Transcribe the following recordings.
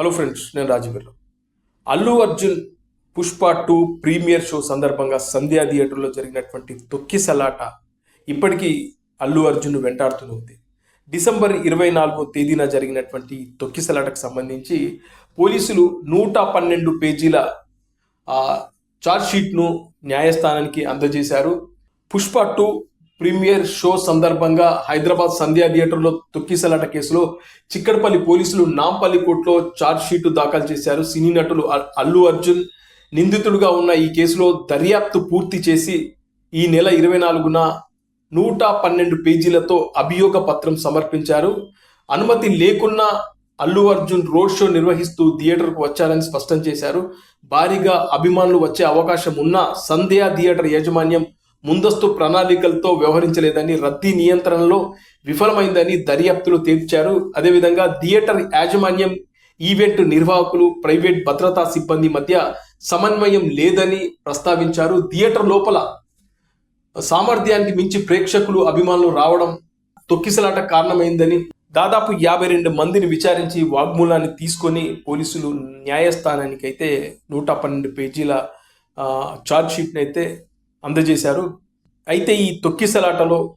Hello friends నేను Rajaveerrao Allu Arjun Pushpa two premiere show సందర్భంగా సంధ్యా థియేటర్లో జరిగినటువంటి తొక్కిసలాట ఇప్పటికీ అల్లు అర్జున్ వెంటాడుతూనే ఉంది. డిసెంబర్ ఇరవై నాలుగో తేదీన జరిగినటువంటి తొక్కిసలాటకు సంబంధించి పోలీసులు నూట పన్నెండు పేజీల ఆ, షీట్ను న్యాయస్థానానికి అందజేశారు. పుష్ప టూ ప్రీమియర్ షో సందర్భంగా హైదరాబాద్ సంధ్యా థియేటర్లో తొక్కిసలాట కేసులో చిక్కడపల్లి పోలీసులు నాంపల్లి కోర్టులో ఛార్జ్ షీట్ దాఖలు చేశారు. సినీ నటులు అల్లు అర్జున్ నిందితుడుగా ఉన్న ఈ కేసులో దర్యాప్తు పూర్తి చేసి ఈ నెల ఇరవై నాలుగున నూట పన్నెండు పేజీలతో అభియోగ పత్రం సమర్పించారు. అనుమతి లేకున్నా అల్లు అర్జున్ రోడ్ షో నిర్వహిస్తూ థియేటర్కు వచ్చారని స్పష్టం చేశారు. భారీగా అభిమానులు వచ్చే అవకాశం ఉన్నా సంధ్యా థియేటర్ యాజమాన్యం ముందస్తు ప్రణాళికలతో వ్యవహరించలేదని రద్దీ నియంత్రణలో విఫలమైందని దర్యాప్తులు తేల్చారు అదేవిధంగా థియేటర్ యాజమాన్యం ఈవెంట్ నిర్వాహకులు ప్రైవేట్ భద్రతా సిబ్బంది మధ్య సమన్వయం లేదని ప్రస్తావించారు. థియేటర్ లోపల సామర్థ్యానికి మించి ప్రేక్షకులు అభిమానులు రావడం తొక్కిసలాట కారణమైందని దాదాపు యాభై రెండు మందిని విచారించి వాగ్మూలాన్ని తీసుకొని పోలీసులు న్యాయస్థానానికి అయితే నూట పన్నెండు పేజీల ఛార్జ్ షీట్ని అయితే అందజేశారు. అయితే ఈ తొక్కిసలాటలో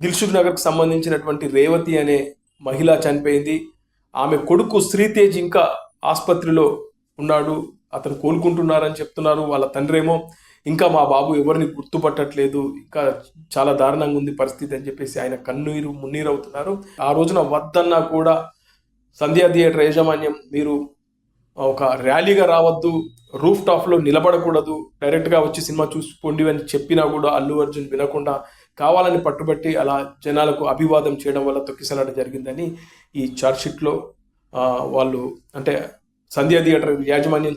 దిల్సుఖ్ నగర్కు సంబంధించినటువంటి రేవతి అనే మహిళ చనిపోయింది. ఆమె కొడుకు శ్రీతేజ్ ఇంకా ఆసుపత్రిలో ఉన్నాడు. అతను కోలుకుంటున్నారని చెప్తున్నారు. వాళ్ళ తండ్రేమో ఇంకా మా బాబు ఎవరిని గుర్తుపట్టట్లేదు. ఇంకా చాలా దారుణంగా ఉంది పరిస్థితి అని చెప్పేసి ఆయన కన్నీరు మున్నీరు అవుతున్నారు ఆ రోజున వద్దన్నా కూడా సంధ్యా థియేటర్ యాజమాన్యం మీరు ఒక ర్యాలీగా రావద్దు రూఫ్ టాప్లో నిలబడకూడదు డైరెక్ట్గా వచ్చి సినిమా చూసిపోండి అని చెప్పినా కూడా అల్లు అర్జున్ వినకుండా కావాలని పట్టుబట్టి అలా జనాలకు అభివాదం చేయడం వల్ల తొక్కిసలాట జరిగిందని ఈ చార్జ్షీట్లో వాళ్ళు అంటే సంధ్యా థియేటర్ యాజమాన్యం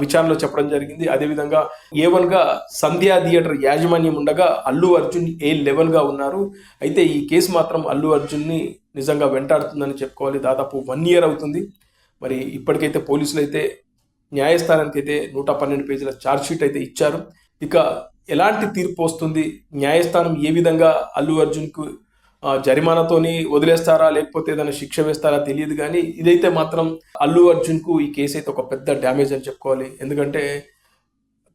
విచారణలో చెప్పడం జరిగింది. అదేవిధంగా ఏ వన్గా సంధ్యా థియేటర్ యాజమాన్యం ఉండగా అల్లు అర్జున్ ఏ లెవెన్గా ఉన్నారు? అయితే ఈ కేసు మాత్రం అల్లు అర్జున్ని నిజంగా వెంటాడుతుందని చెప్పుకోవాలి. దాదాపు వన్ ఇయర్ అవుతుంది. మరి ఇప్పటికైతే పోలీసులు అయితే న్యాయస్థానానికి అయితే నూట పన్నెండు పేజీల ఛార్జ్షీట్ అయితే ఇచ్చారు. ఇక ఎలాంటి తీర్పు వస్తుంది? న్యాయస్థానం ఏ విధంగా అల్లు అర్జున్కు జరిమానాతోని వదిలేస్తారా? లేకపోతే ఏదైనా శిక్ష వేస్తారా? తెలియదు కానీ ఇదైతే మాత్రం అల్లు అర్జున్కు ఈ కేసు అయితే ఒక పెద్ద డ్యామేజ్ అని చెప్పుకోవాలి. ఎందుకంటే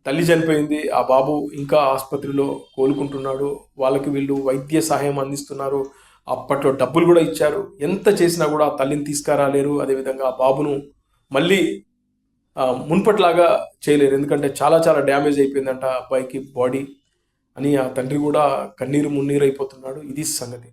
తల్లి చనిపోయింది ఆ బాబు ఇంకా ఆసుపత్రిలో కోలుకుంటున్నాడు. వాళ్ళకి వీళ్ళు వైద్య సహాయం అందిస్తున్నారు. అప్పట్లో డబ్బులు కూడా ఇచ్చారు. ఎంత చేసినా కూడా తల్లిని తీసుకురాలేరు. అదేవిధంగా ఆ బాబును మళ్ళీ మున్పట్లాగా చేయలేరు. ఎందుకంటే చాలా చాలా డ్యామేజ్ అయిపోయిందంట అబ్బాయికి బాడీ అని ఆ తండ్రి కూడా కన్నీరు మున్నీరు అయిపోతున్నాడు. ఇది సంగతి.